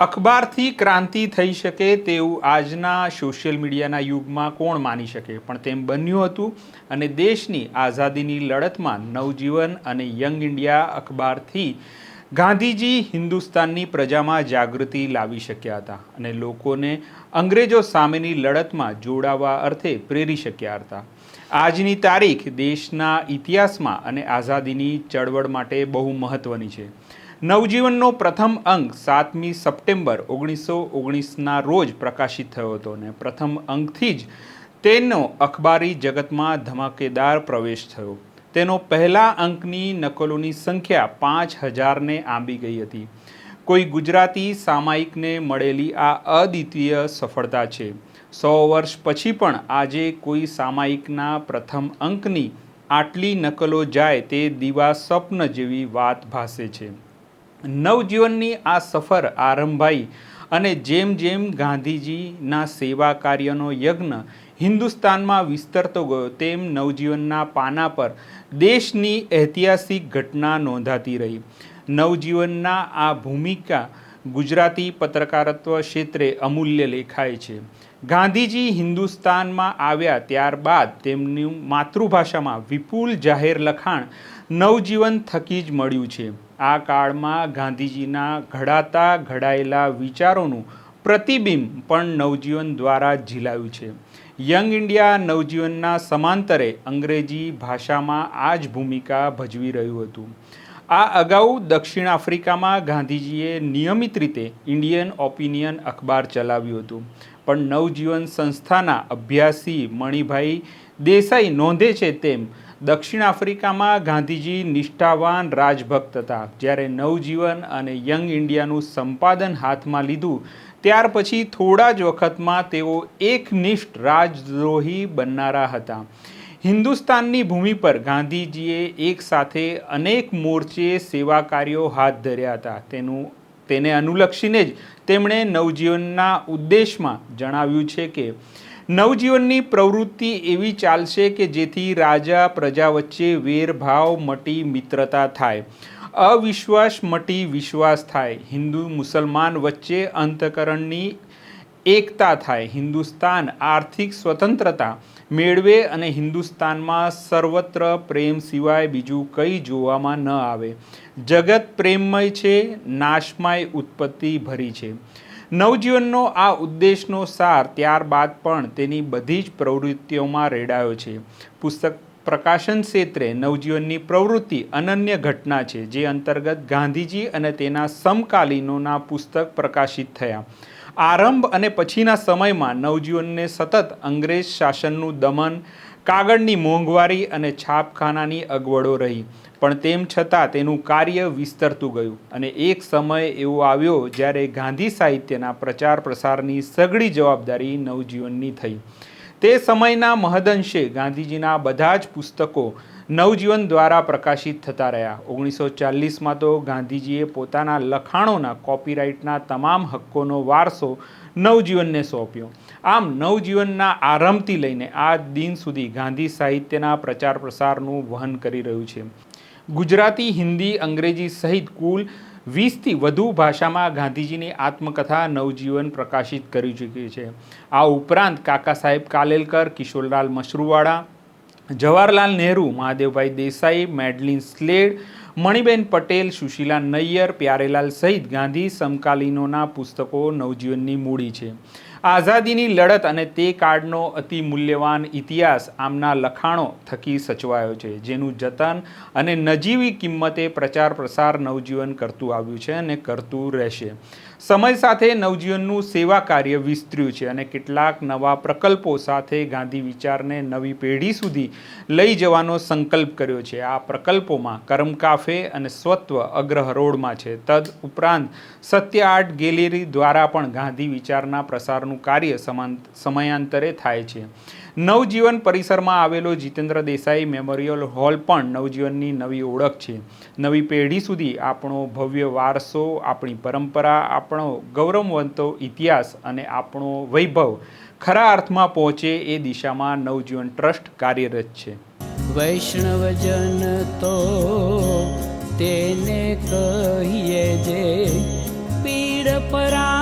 અખબારથી ક્રાંતિ થઈ શકે તેવું આજના સોશિયલ મીડિયાના યુગમાં કોણ માની શકે? પણ તેમ બન્યું હતું અને દેશની આઝાદીની લડતમાં નવજીવન અને યંગ ઇન્ડિયા અખબારથી ગાંધીજી હિન્દુસ્તાનની પ્રજામાં જાગૃતિ લાવી શક્યા હતા અને લોકોને અંગ્રેજો સામેની લડતમાં જોડાવા અર્થે પ્રેરી શક્યા હતા. આજની તારીખ દેશના ઇતિહાસમાં અને આઝાદીની ચળવળ માટે બહુ મહત્ત્વની છે. નવજીવનનો પ્રથમ અંક સાતમી સપ્ટેમ્બર ઓગણીસો ઓગણીસના રોજ પ્રકાશિત થયો હતો અને પ્રથમ અંકથી જ તેનો અખબારી જગતમાં ધમાકેદાર પ્રવેશ થયો. તેનો પહેલા અંકની નકલોની સંખ્યા પાંચ હજારને આંબી ગઈ હતી. કોઈ ગુજરાતી સામાયિકને મળેલી આ અદ્વિતીય સફળતા છે. સો વર્ષ પછી પણ આજે કોઈ સામાયિકના પ્રથમ અંકની આટલી નકલો જાય તે દીવા સ્વપ્ન જેવી વાત ભાસે છે. નવજીવનની આ સફર આરંભાઈ અને જેમ જેમ ગાંધીજીના સેવા કાર્યનો યજ્ઞ હિન્દુસ્તાનમાં વિસ્તરતો ગયો, તેમ નવજીવનના પાના પર દેશની ઐતિહાસિક ઘટના નોંધાતી રહી. નવજીવનના આ ભૂમિકા ગુજરાતી પત્રકારત્વ ક્ષેત્રે અમૂલ્ય લેખાય છે. ગાંધીજી હિન્દુસ્તાનમાં આવ્યા ત્યારબાદ તેમની માતૃભાષામાં વિપુલ જાહેર લખાણ નવજીવન થકી જ મળ્યું છે. આ કાળમાં ગાંધીજીના ઘડાતા ઘડાયેલા વિચારોનું પ્રતિબિંબ પણ નવજીવન દ્વારા ઝીલાયું છે. યંગ ઇન્ડિયા નવજીવનના સમાંતરે અંગ્રેજી ભાષામાં આ જ ભૂમિકા ભજવી રહ્યું હતું. આ અગાઉ દક્ષિણ આફ્રિકામાં ગાંધીજીએ નિયમિત રીતે ઇન્ડિયન ઓપિનિયન અખબાર ચલાવ્યું હતું. પણ નવજીવન સંસ્થાના અભ્યાસી મણિભાઈ દેસાઈ નોંધે છે તેમ દક્ષિણ આફ્રિકામાં ગાંધીજી નિષ્ઠાવાન રાજભક્ત હતા. જ્યારે નવજીવન અને યંગ ઇન્ડિયાનું સંપાદન હાથમાં લીધું, ત્યાર પછી થોડા જ વખતમાં તેઓ એકનિષ્ઠ રાજદ્રોહી બનનારા હતા. હિન્દુસ્તાનની ભૂમિ પર ગાંધીજીએ એક સાથે અનેક મોરચે સેવા કાર્યો હાથ ધર્યા હતા. તેનું, તેને અનુલક્ષીને જ તેમણે નવજીવનના ઉદ્દેશમાં જણાવ્યું છે કે નવજીવનની પ્રવૃત્તિ એવી ચાલશે કે જેથી રાજા પ્રજા વચ્ચે વેરભાવ, મટી મિત્રતા થાય. અવિશ્વાસ, મટી વિશ્વાસ થાય. હિન્દુ મુસલમાન વચ્ચે અંતકરણની એકતા થાય. હિન્દુસ્તાન આર્થિક સ્વતંત્રતા મેળવે અને હિન્દુસ્તાનમાં સર્વત્ર પ્રેમ સિવાય બીજું કંઈ જોવામાં ન આવે. જગત પ્રેમમય છે, નાશમય ઉત્પત્તિ ભરી છે. નવજીવનનો આ ઉદ્દેશનો સાર ત્યારબાદ પણ તેની બધી જ પ્રવૃત્તિઓમાં રેડાયો છે. પુસ્તક પ્રકાશન ક્ષેત્રે નવજીવનની પ્રવૃત્તિ અનન્ય ઘટના છે, જે અંતર્ગત ગાંધીજી અને તેના સમકાલીનોના પુસ્તક પ્રકાશિત થયા. આરંભ અને પછીના સમયમાં નવજીવનને સતત અંગ્રેજ શાસનનું દમન કાગળની મોંઘવારી અને છાપખાનાની અગવડો રહી. પણ તેમ છતાં તેનું કાર્ય વિસ્તરતું ગયું અને એક સમય એવો આવ્યો જ્યારે ગાંધી સાહિત્યના પ્રચાર પ્રસારની સઘળી જવાબદારી નવજીવનની થઈ. તે સમયના મહદઅંશે ગાંધીજીના બધા જ પુસ્તકો નવજીવન દ્વારા પ્રકાશિત થતા રહ્યા. ઓગણીસો ચાલીસમાં તો ગાંધીજીએ પોતાના લખાણોના કોપીરાઇટના તમામ હક્કોનો વારસો નવજીવનને સોંપ્યો. આમ નવજીવનના આરંભથી લઈને આ દિન સુધી ગાંધી સાહિત્યના પ્રચાર પ્રસારનું વહન કરી રહ્યું છે. ગુજરાતી, હિન્દી, અંગ્રેજી સહિત કુલ વીસથી વધુ ભાષામાં ગાંધીજીની આત્મકથા નવજીવન પ્રકાશિત કરી ચૂકી છે. આ ઉપરાંત કાકા સાહેબ કાલેલકર, કિશોરલાલ મશરૂવાડા જવાહરલાલ નહેરુ, મહાદેવભાઈ દેસાઈ, મેડલિન સ્લેડ, મણિબેન પટેલ, સુશીલા નૈયર, પ્યારેલાલ સહિત ગાંધી સમકાલીનોના પુસ્તકો નવજીવનની મૂડી છે. આઝાદીની લડત અને તે કાળનો અતિ મૂલ્યવાન ઇતિહાસ આમના લખાણો થકી સચવાયો છે. જેનું જતન અને નજીવી કિંમતે પ્રચાર પ્રસાર નવજીવન કરતું આવ્યું છે અને કરતું રહેશે. સમય સાથે નવજીવનનું સેવા કાર્ય વિસ્તર્યું છે અને કેટલાક નવા પ્રકલ્પો સાથે ગાંધી વિચારને નવી પેઢી સુધી લઈ જવાનો સંકલ્પ કર્યો છે. આ પ્રકલ્પોમાં કર્મકાફે અને સ્વત્વ અગ્રહરોળમાં છે. તદ ઉપરાંત સત્ય આર્ટ ગેલેરી દ્વારા પણ ગાંધી વિચારના પ્રસારનું કાર્ય સમાન સમયાંતરે થાય છે. નવજીવન પરિસરમાં આવેલો જીતેન્દ્ર દેસાઈ મેમોરિયલ હોલ પણ નવજીવનની નવી ઓળખ છે. નવી પેઢી સુધી આપણો ભવ્ય વારસો, આપણી પરંપરા, આપણો ગૌરવવંતો ઇતિહાસ અને આપણો વૈભવ ખરા અર્થમાં પહોંચે એ દિશામાં નવજીવન ટ્રસ્ટ કાર્યરત છે. વૈષ્ણવજન તો તેને કહીએ જે પીડ પરાય